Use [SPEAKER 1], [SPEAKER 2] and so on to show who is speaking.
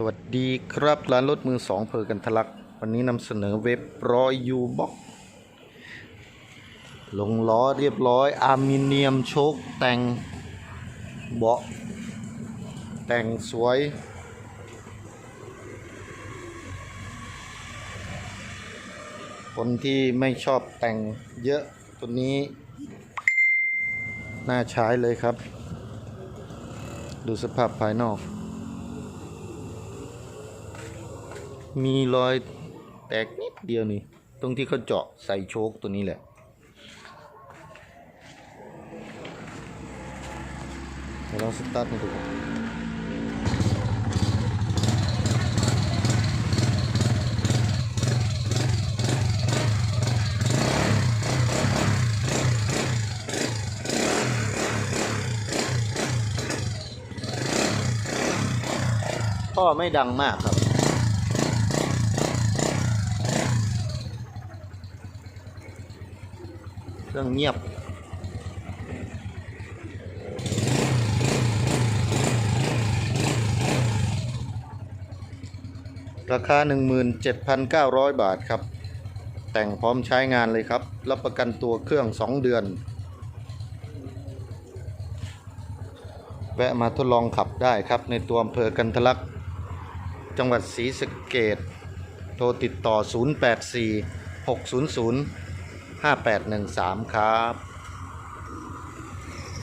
[SPEAKER 1] สวัสดีครับร้านรถมือสองเพอกันทะลัก วันนี้นำเสนอเว็บรอยยูบ็อกลงล้อเรียบร้อยอาร์มิเนียมโชคแต่งเบาะแต่งสวย คนที่ไม่ชอบแต่งเยอะตัวนี้ น่าใช้เลยครับ ดูสภาพภายนอก มีรอยแตกนิดเดียวนี่ ตรงที่เขาเจาะใส่โชคตัวนี้แหละเดี๋ยวลองสตาร์ทดูก่อนท่อไม่ดังมากครับ เค รื่องเงียบราคา 17,900 บาทครับ แต่งพร้อมใช้งานเลยครับ รับประกันตัวเครื่อง 2 เดือน แวะมาทดลองขับได้ครับ ในตัวอำเภอกันทะลักจังหวัดศรีสะเกดโทรติดต่อ 084 600 5813 ครับ